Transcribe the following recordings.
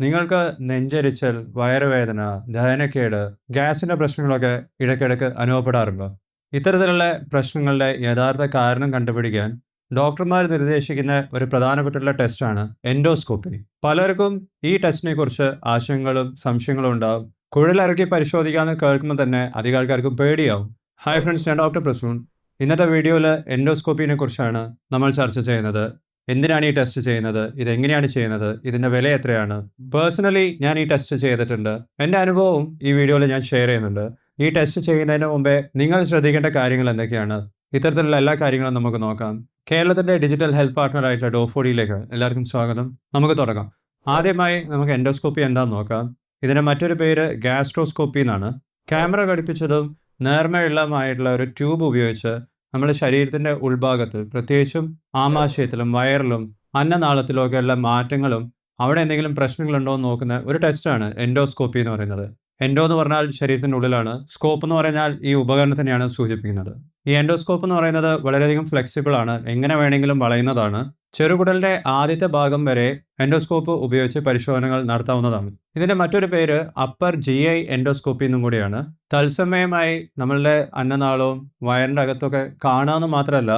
നിങ്ങൾക്ക് നെഞ്ചരിച്ചൽ, വയറുവേദന, ദഹനക്കേട്, ഗ്യാസിന്റെ പ്രശ്നങ്ങളൊക്കെ ഇടയ്ക്കിടയ്ക്ക് അനുഭവപ്പെടാറുണ്ടോ? ഇത്തരത്തിലുള്ള പ്രശ്നങ്ങളുടെ യഥാർത്ഥ കാരണം കണ്ടുപിടിക്കാൻ ഡോക്ടർമാർ നിർദ്ദേശിക്കുന്ന ഒരു പ്രധാനപ്പെട്ടുള്ള ടെസ്റ്റാണ് എൻഡോസ്കോപ്പി. പലർക്കും ഈ ടെസ്റ്റിനെ കുറിച്ച് ആശങ്കകളും സംശയങ്ങളും ഉണ്ടാവും. കുഴലിറക്കി പരിശോധിക്കാന്ന് കേൾക്കുമ്പോൾ തന്നെ അധികം ആൾക്കാർക്കും പേടിയാവും. ഹായ് ഫ്രണ്ട്സ് ഞാൻ ഡോക്ടർ പ്രസൂൺ. ഇന്നത്തെ വീഡിയോയിൽ എൻഡോസ്കോപ്പിനെ കുറിച്ചാണ് നമ്മൾ ചർച്ച ചെയ്യുന്നത്. എന്തിനാണ് ഈ ടെസ്റ്റ് ചെയ്യുന്നത്? ഇത് എങ്ങനെയാണ് ചെയ്യുന്നത്? ഇതിന്റെ വില എത്രയാണ്? പേഴ്സണലി ഞാൻ ഈ ടെസ്റ്റ് ചെയ്തിട്ടുണ്ട്. എന്റെ അനുഭവവും ഈ വീഡിയോയിൽ ഞാൻ ഷെയർ ചെയ്യുന്നുണ്ട്. ഈ ടെസ്റ്റ് ചെയ്യുന്നതിന് മുമ്പേ നിങ്ങൾ ശ്രദ്ധിക്കേണ്ട കാര്യങ്ങൾ എന്തൊക്കെയാണ്? ഇത്തരത്തിലുള്ള എല്ലാ കാര്യങ്ങളും നമുക്ക് നോക്കാം. കേരളത്തിന്റെ ഡിജിറ്റൽ ഹെൽത്ത് പാർട്ണർ ആയിട്ടുള്ള ഡോഫോഡിയിലേക്ക് എല്ലാവർക്കും സ്വാഗതം. നമുക്ക് തുടങ്ങാം. ആദ്യമായി നമുക്ക് എൻഡോസ്കോപ്പി എന്താണെന്ന് നോക്കാം. ഇതിന്റെ മറ്റൊരു പേര് ഗാസ്ട്രോസ്കോപ്പി എന്നാണ്. ക്യാമറ ഘടിപ്പിച്ചതും നേർമയുള്ളതുമായിട്ടുള്ള ഒരു ട്യൂബ് ഉപയോഗിച്ച് നമ്മുടെ ശരീരത്തിന്റെ ഉൾഭാഗത്ത് പ്രത്യേകിച്ചും ആമാശയത്തിലും വയറിലും അന്നനാളത്തിലും ഒക്കെയുള്ള മാറ്റങ്ങളും അവിടെ എന്തെങ്കിലും പ്രശ്നങ്ങളുണ്ടോ എന്ന് നോക്കുന്ന ഒരു ടെസ്റ്റാണ് എൻഡോസ്കോപ്പി എന്ന് പറയുന്നത്. എൻഡോ എന്ന് പറഞ്ഞാൽ ശരീരത്തിന്റെ ഉള്ളിലാണ്. സ്കോപ്പ് എന്ന് പറഞ്ഞാൽ ഈ ഉപകരണത്തിനെയാണ് സൂചിപ്പിക്കുന്നത്. ഈ എൻഡോസ്കോപ്പ് എന്ന് പറയുന്നത് വളരെയധികം ഫ്ലെക്സിബിൾ ആണ്. എങ്ങനെ വേണമെങ്കിലും വളയുന്നതാണ്. ചെറുകുടലിന്റെ ആദ്യത്തെ ഭാഗം വരെ എൻഡോസ്കോപ്പ് ഉപയോഗിച്ച് പരിശോധനകൾ നടത്താവുന്നതാണ്. ഇതിന്റെ മറ്റൊരു പേര് അപ്പർ ജി ഐ എൻഡോസ്കോപ്പി എന്നും കൂടിയാണ്. തത്സമയമായി നമ്മളുടെ അന്നനാളവും വയറിന്റെ അകത്തൊക്കെ കാണാമെന്ന് മാത്രമല്ല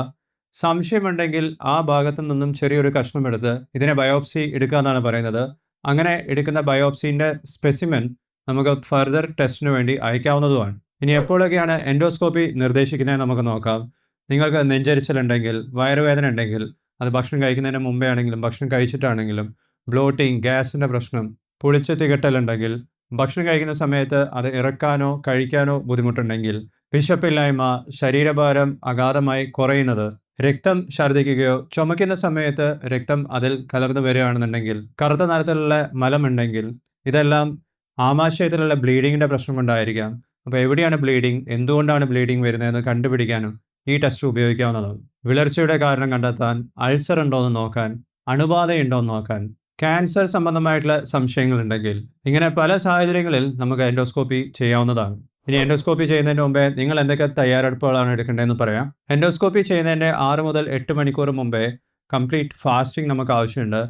സംശയമുണ്ടെങ്കിൽ ആ ഭാഗത്തു നിന്നും ചെറിയൊരു കഷ്ണം എടുത്ത് ഇതിനെ ബയോപ്സി എടുക്കുക എന്നാണ് പറയുന്നത്. അങ്ങനെ എടുക്കുന്ന ബയോപ്സിന്റെ സ്പെസിമെൻ നമുക്ക് ഫർദർ ടെസ്റ്റിന് വേണ്ടി അയക്കാവുന്നതുമാണ്. ഇനി എപ്പോഴൊക്കെയാണ് എൻഡോസ്കോപ്പി നിർദ്ദേശിക്കുന്നത് നമുക്ക് നോക്കാം. നിങ്ങൾക്ക് നെഞ്ചരിച്ചിലുണ്ടെങ്കിൽ വയറുവേദന ഉണ്ടെങ്കിൽ, അത് ഭക്ഷണം കഴിക്കുന്നതിന് മുമ്പേ ആണെങ്കിലും ഭക്ഷണം കഴിച്ചിട്ടാണെങ്കിലും, ബ്ലോട്ടിങ് ഗ്യാസിന്റെ പ്രശ്നം, പുളിച്ച് തികട്ടലുണ്ടെങ്കിൽ, ഭക്ഷണം കഴിക്കുന്ന സമയത്ത് അത് ഇറക്കാനോ കഴിക്കാനോ ബുദ്ധിമുട്ടുണ്ടെങ്കിൽ, വിശപ്പില്ലായ്മ, ശരീരഭാരം അഗാധമായി കുറയുന്നത്, രക്തം ഛർദ്ദിക്കുകയോ ചുമയ്ക്കുന്ന സമയത്ത് രക്തം അതിൽ കലർന്നു വരികയാണെന്നുണ്ടെങ്കിൽ, കറുത്ത നിറത്തിലുള്ള മലമുണ്ടെങ്കിൽ, ഇതെല്ലാം ആമാശയത്തിലുള്ള ബ്ലീഡിങ്ങിന്റെ പ്രശ്നം കൊണ്ടായിരിക്കാം. അപ്പോൾ എവിടെയാണ് ബ്ലീഡിംഗ്, എന്തുകൊണ്ടാണ് ബ്ലീഡിംഗ് വരുന്നതെന്ന് കണ്ടുപിടിക്കാനും ഈ ടെസ്റ്റ് ഉപയോഗിക്കാവുന്നതാണ്. വിളർച്ചയുടെ കാരണം കണ്ടെത്താൻ, അൾസർ ഉണ്ടോ എന്ന് നോക്കാൻ, അണുബാധയുണ്ടോ എന്ന് നോക്കാൻ, ക്യാൻസർ സംബന്ധമായിട്ടുള്ള സംശയങ്ങളുണ്ടെങ്കിൽ ഇങ്ങനെ പല സാഹചര്യങ്ങളിൽ നമുക്ക് എൻഡോസ്കോപ്പി ചെയ്യാവുന്നതാണ്. ഇനി എൻഡോസ്കോപ്പി ചെയ്യുന്നതിന് മുമ്പേ നിങ്ങൾ എന്തൊക്കെ തയ്യാറെടുപ്പുകളാണ് എടുക്കേണ്ടതെന്ന് പറയാം. എൻഡോസ്കോപ്പി ചെയ്യുന്നതിന്റെ ആറ് മുതൽ എട്ട് മണിക്കൂർ മുമ്പേ കംപ്ലീറ്റ് ഫാസ്റ്റിംഗ് നമുക്ക് ആവശ്യമുണ്ട്.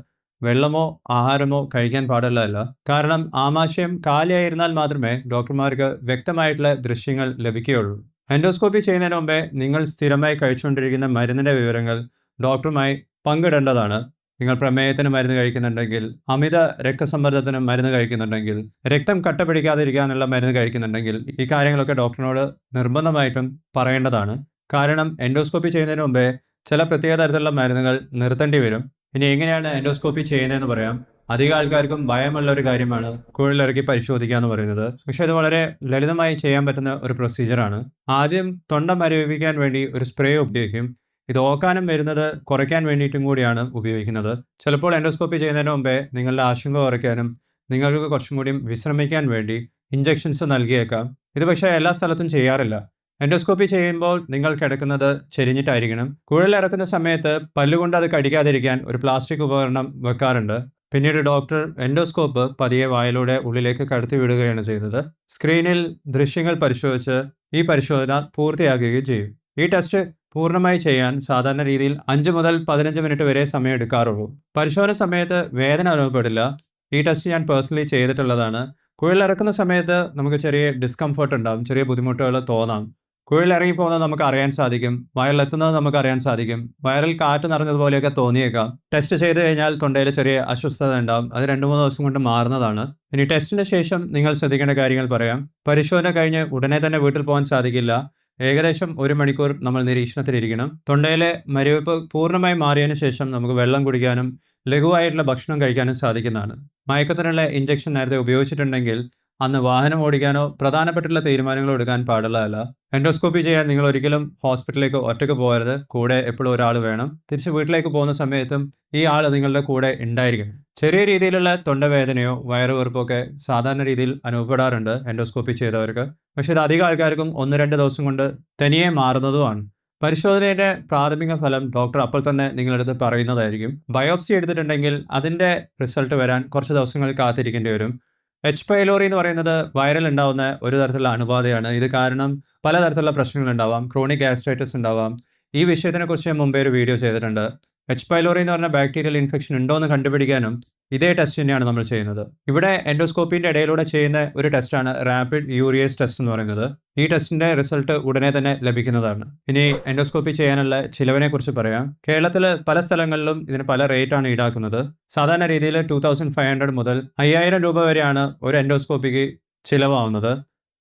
വെള്ളമോ ആഹാരമോ കഴിക്കാൻ പാടുള്ളതല്ല. കാരണം ആമാശയം കാലിയായിരുന്നാൽ മാത്രമേ ഡോക്ടർമാർക്ക് വ്യക്തമായിട്ടുള്ള ദൃശ്യങ്ങൾ ലഭിക്കുകയുള്ളൂ. എൻഡോസ്കോപ്പി ചെയ്യുന്നതിന് മുമ്പേ നിങ്ങൾ സ്ഥിരമായി കഴിച്ചുകൊണ്ടിരിക്കുന്ന മരുന്നിന്റെ വിവരങ്ങൾ ഡോക്ടറുമായി പങ്കിടേണ്ടതാണ്. നിങ്ങൾ പ്രമേയത്തിന് മരുന്ന് കഴിക്കുന്നുണ്ടെങ്കിൽ, അമിത രക്തസമ്മർദ്ദത്തിന് മരുന്ന് കഴിക്കുന്നുണ്ടെങ്കിൽ, രക്തം കട്ട പിടിക്കാതിരിക്കാനുള്ള മരുന്ന് കഴിക്കുന്നുണ്ടെങ്കിൽ ഈ കാര്യങ്ങളൊക്കെ ഡോക്ടറിനോട് നിർബന്ധമായിട്ടും പറയേണ്ടതാണ്. കാരണം എൻഡോസ്കോപ്പി ചെയ്യുന്നതിന് മുമ്പേ ചില പ്രത്യേക തരത്തിലുള്ള മരുന്നുകൾ നിർത്തേണ്ടി വരും. ഇനി എങ്ങനെയാണ് എൻഡോസ്കോപ്പി ചെയ്യുന്നതെന്ന് പറയാം. അധികം ആൾക്കാർക്കും ഭയമുള്ള ഒരു കാര്യമാണ് കുഴലിറക്കി പരിശോധിക്കുക എന്ന് പറയുന്നത്. പക്ഷെ ഇത് വളരെ ലളിതമായി ചെയ്യാൻ പറ്റുന്ന ഒരു പ്രൊസീജിയറാണ്. ആദ്യം തൊണ്ട മരവിപ്പിക്കാൻ വേണ്ടി ഒരു സ്പ്രേ ഉപയോഗിക്കും. ഇത് ഓക്കാനം വരുന്നത് കുറയ്ക്കാൻ വേണ്ടിയിട്ടും കൂടിയാണ് ഉപയോഗിക്കുന്നത്. ചിലപ്പോൾ എൻഡോസ്കോപ്പി ചെയ്യുന്നതിന് മുമ്പേ നിങ്ങളുടെ ആശങ്ക കുറയ്ക്കാനും നിങ്ങൾക്ക് കുറച്ചും കൂടി വിശ്രമിക്കാൻ വേണ്ടി ഇഞ്ചക്ഷൻസ് നൽകിയേക്കാം. ഇത് പക്ഷേ എല്ലാ സ്ഥലത്തും ചെയ്യാറില്ല. എൻഡോസ്കോപ്പി ചെയ്യുമ്പോൾ നിങ്ങൾ കിടക്കുന്നത് ചെരിഞ്ഞിട്ടായിരിക്കണം. കുഴലിറക്കുന്ന സമയത്ത് പല്ലുകൊണ്ട് അത് കടിക്കാതിരിക്കാൻ ഒരു പ്ലാസ്റ്റിക് ഉപകരണം വെക്കാറുണ്ട്. പിന്നീട് ഡോക്ടർ എൻഡോസ്കോപ്പ് പതിയെ വായിലൂടെ ഉള്ളിലേക്ക് കടത്തി വിടുകയാണ് ചെയ്യുന്നത്. സ്ക്രീനിൽ ദൃശ്യങ്ങൾ പരിശോധിച്ച് ഈ പരിശോധന പൂർത്തിയാക്കുകയും ചെയ്യും. ഈ ടെസ്റ്റ് പൂർണമായി ചെയ്യാൻ സാധാരണ രീതിയിൽ അഞ്ച് മുതൽ പതിനഞ്ച് മിനിറ്റ് വരെ സമയം എടുക്കാറുള്ളൂ. പരിശോധന സമയത്ത് വേദന അനുഭവപ്പെടില്ല. ഈ ടെസ്റ്റ് ഞാൻ പേഴ്സണലി ചെയ്തിട്ടുള്ളതാണ്. കുഴലിറക്കുന്ന സമയത്ത് നമുക്ക് ചെറിയ ഡിസ്കംഫർട്ട് ഉണ്ടാകും ചെറിയ ബുദ്ധിമുട്ടുകൾ തോന്നാം. കുഴലിറങ്ങി പോകുന്നത് നമുക്ക് അറിയാൻ സാധിക്കും. വയറിലെത്തുന്നത് നമുക്ക് അറിയാൻ സാധിക്കും. വയറിൽ കാറ്റ് നിറഞ്ഞതുപോലെയൊക്കെ തോന്നിയേക്കാം. ടെസ്റ്റ് ചെയ്ത് കഴിഞ്ഞാൽ തൊണ്ടയിൽ ചെറിയ അസ്വസ്ഥത ഉണ്ടാകും അത് രണ്ട് മൂന്ന് ദിവസം കൊണ്ട് മാറുന്നതാണ്. ഇനി ടെസ്റ്റിന് ശേഷം നിങ്ങൾ ശ്രദ്ധിക്കേണ്ട കാര്യങ്ങൾ പറയാം. പരിശോധന കഴിഞ്ഞ് ഉടനെ തന്നെ വീട്ടിൽ പോകാൻ സാധിക്കില്ല. ഏകദേശം ഒരു മണിക്കൂർ നമ്മൾ നിരീക്ഷണത്തിലിരിക്കണം. തൊണ്ടയിലെ മരവിപ്പ് പൂർണമായി മാറിയതിനു ശേഷം നമുക്ക് വെള്ളം കുടിക്കാനും ലഘുവായിട്ടുള്ള ഭക്ഷണം കഴിക്കാനും സാധിക്കുന്നതാണ്. മയക്കത്തിനുള്ള ഇഞ്ചക്ഷൻ നേരത്തെ ഉപയോഗിച്ചിട്ടുണ്ടെങ്കിൽ അന്ന് വാഹനം ഓടിക്കാനോ പ്രധാനപ്പെട്ടുള്ള തീരുമാനങ്ങൾ എടുക്കാൻ പാടുള്ളതല്ല. എൻഡോസ്കോപ്പി ചെയ്യാൻ നിങ്ങൾ ഒരിക്കലും ഹോസ്പിറ്റലിലേക്ക് ഒറ്റയ്ക്ക് പോകരുത്. കൂടെ എപ്പോഴും ഒരാൾ വേണം. തിരിച്ച് വീട്ടിലേക്ക് പോകുന്ന സമയത്തും ഈ ആൾ നിങ്ങളുടെ കൂടെ ഉണ്ടായിരിക്കും ചെറിയ രീതിയിലുള്ള തൊണ്ടവേദനയോ വയറുവെറുപ്പോ ഒക്കെ സാധാരണ രീതിയിൽ അനുഭവപ്പെടാറുണ്ട് എൻഡോസ്കോപ്പി ചെയ്തവർക്ക്. പക്ഷെ ഇത് അധികം ആൾക്കാർക്കും ഒന്ന് രണ്ട് ദിവസം കൊണ്ട് തനിയെ മാറുന്നതുമാണ്. പരിശോധനയുടെ പ്രാഥമിക ഫലം ഡോക്ടർ അപ്പോൾ തന്നെ നിങ്ങളടുത്ത് പറയുന്നതായിരിക്കും. ബയോപ്സി എടുത്തിട്ടുണ്ടെങ്കിൽ അതിന്റെ റിസൾട്ട് വരാൻ കുറച്ച് ദിവസങ്ങൾ കാത്തിരിക്കേണ്ടി വരും. എച്ച് പൈലോറി എന്ന് പറയുന്നത് വൈറൽ ഉണ്ടാവുന്ന ഒരു തരത്തിലുള്ള അണുബാധയാണ്. ഇത് കാരണം പലതരത്തിലുള്ള പ്രശ്നങ്ങൾ ഉണ്ടാവാം. ക്രോണിക് ഗാസ്ട്രൈറ്റിസ് ഉണ്ടാവാം. ഈ വിഷയത്തിനെക്കുറിച്ച് ഞാൻ മുമ്പേ ഒരു വീഡിയോ ചെയ്തിട്ടുണ്ട്. എച്ച് പൈലോറി എന്ന് പറഞ്ഞ ബാക്ടീരിയൽ ഇൻഫെക്ഷൻ ഉണ്ടോ എന്ന് കണ്ടുപിടിക്കാനും ഇതേ ടെസ്റ്റ് തന്നെയാണ് നമ്മൾ ചെയ്യുന്നത്. ഇവിടെ എൻഡോസ്കോപ്പിന്റെ ഇടയിലൂടെ ചെയ്യുന്ന ഒരു ടെസ്റ്റാണ് റാപ്പിഡ് യൂറിയസ് ടെസ്റ്റ് എന്ന് പറയുന്നത്. ഈ ടെസ്റ്റിന്റെ റിസൾട്ട് ഉടനെ തന്നെ ലഭിക്കുന്നതാണ്. ഇനി എൻഡോസ്കോപ്പി ചെയ്യാനുള്ള ചിലവിനെ കുറിച്ച് പറയാം. കേരളത്തിൽ പല സ്ഥലങ്ങളിലും ഇതിന് പല റേറ്റ് ആണ് ഈടാക്കുന്നത്. സാധാരണ രീതിയിൽ ടു തൗസൻഡ് ഫൈവ് ഹൺഡ്രഡ് മുതൽ അയ്യായിരം രൂപ വരെയാണ് ഒരു എൻഡോസ്കോപ്പിക്ക് ചിലവാവുന്നത്.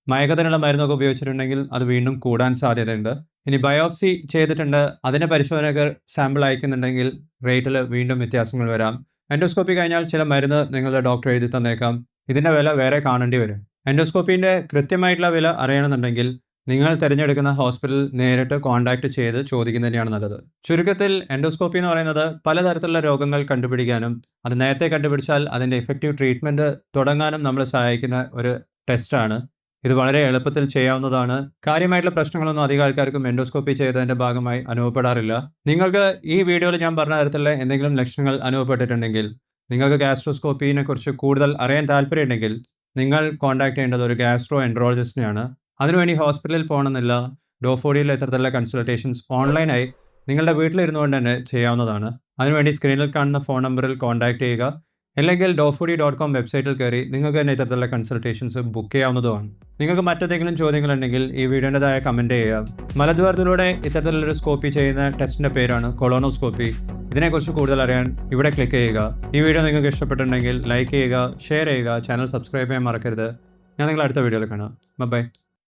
മയക്കത്തിനുള്ള മരുന്നൊക്കെ ഉപയോഗിച്ചിട്ടുണ്ടെങ്കിൽ അത് വീണ്ടും കൂടാൻ സാധ്യതയുണ്ട്. ഇനി ബയോപ്സി ചെയ്തിട്ടുണ്ട്. അതിന്റെ പരിശോധനകൾ സാമ്പിൾ അയക്കുന്നുണ്ടെങ്കിൽ റേറ്റിൽ വീണ്ടും വ്യത്യാസങ്ങൾ വരാം. എൻഡോസ്കോപ്പി കഴിഞ്ഞാൽ ചില മരുന്ന് നിങ്ങളുടെ ഡോക്ടർ എഴുതി തന്നേക്കാം. ഇതിന്റെ വില വേറെ കാണേണ്ടി വരും. എൻഡോസ്കോപ്പിന്റെ കൃത്യമായിട്ടുള്ള വില അറിയണമെന്നുണ്ടെങ്കിൽ നിങ്ങൾ തിരഞ്ഞെടുക്കുന്ന ഹോസ്പിറ്റൽ നേരിട്ട് കോൺടാക്ട് ചെയ്ത് ചോദിക്കുന്നതിനെയാണ് നല്ലത്. ചുരുക്കത്തിൽ എൻഡോസ്കോപ്പി എന്ന് പറയുന്നത് പലതരത്തിലുള്ള രോഗങ്ങൾ കണ്ടുപിടിക്കാനും അത് നേരത്തെ കണ്ടുപിടിച്ചാൽ അതിന്റെ എഫക്റ്റീവ് ട്രീറ്റ്മെന്റ് തുടങ്ങാനും നമ്മളെ സഹായിക്കുന്ന ഒരു ടെസ്റ്റാണ് ഇത് വളരെ എളുപ്പത്തിൽ ചെയ്യാവുന്നതാണ്. കാര്യമായിട്ടുള്ള പ്രശ്നങ്ങളൊന്നും അധികം ആൾക്കാർക്കും എൻഡോസ്കോപ്പി ചെയ്തതിന്റെ ഭാഗമായി അനുഭവപ്പെടാറില്ല. നിങ്ങൾക്ക് ഈ വീഡിയോയിൽ ഞാൻ പറഞ്ഞ തരത്തിലുള്ള എന്തെങ്കിലും ലക്ഷണങ്ങൾ അനുഭവപ്പെട്ടിട്ടുണ്ടെങ്കിൽ നിങ്ങൾക്ക് ഗാസ്ട്രോസ്കോപ്പിനെ കുറിച്ച് കൂടുതൽ അറിയാൻ താല്പര്യമുണ്ടെങ്കിൽ നിങ്ങൾ കോൺടാക്ട് ചെയ്യേണ്ടത് ഒരു ഗാസ്ട്രോ എൻട്രോളജിസ്റ്റിനെയാണ് അതിനുവേണ്ടി ഹോസ്പിറ്റലിൽ പോകണമെന്നില്ല. ഡോഫോഡിയിൽ ഇത്തരത്തിലുള്ള കൺസൾട്ടേഷൻസ് ഓൺലൈനായി നിങ്ങളുടെ വീട്ടിലിരുന്നുകൊണ്ട് തന്നെ ചെയ്യാവുന്നതാണ്. അതിനുവേണ്ടി സ്ക്രീനിൽ കാണുന്ന ഫോൺ നമ്പറിൽ കോൺടാക്ട് ചെയ്യുക. അല്ലെങ്കിൽ ഡോഫുഡി ഡോട്ട് കോം വെബ്സൈറ്റിൽ കയറി നിങ്ങൾക്ക് തന്നെ ഇത്തരത്തിലുള്ള കൺസൾട്ടേഷൻസ് ബുക്ക് ചെയ്യാവുന്നതുമാണ്. നിങ്ങൾക്ക് മറ്റെന്തെങ്കിലും ചോദ്യങ്ങളുണ്ടെങ്കിൽ ഈ വീഡിയോന്റെതായ കമന്റ് ചെയ്യുക. മലദ്വാരത്തിലൂടെ ഇത്തരത്തിലുള്ളൊരു സ്കോപ്പി ചെയ്യുന്ന ടെസ്റ്റിന്റെ പേരാണ് കൊളോണോസ്കോപ്പി ഇതിനെക്കുറിച്ച് കൂടുതൽ അറിയാൻ ഇവിടെ ക്ലിക്ക് ചെയ്യുക. ഈ വീഡിയോ നിങ്ങൾക്ക് ഇഷ്ടപ്പെട്ടിട്ടുണ്ടെങ്കിൽ ലൈക്ക് ചെയ്യുക ഷെയർ ചെയ്യുക ചാനൽ സബ്സ്ക്രൈബ് ചെയ്യാൻ മറക്കരുത്. ഞാൻ നിങ്ങൾ അടുത്ത വീഡിയോയിൽ കാണാം. ബൈ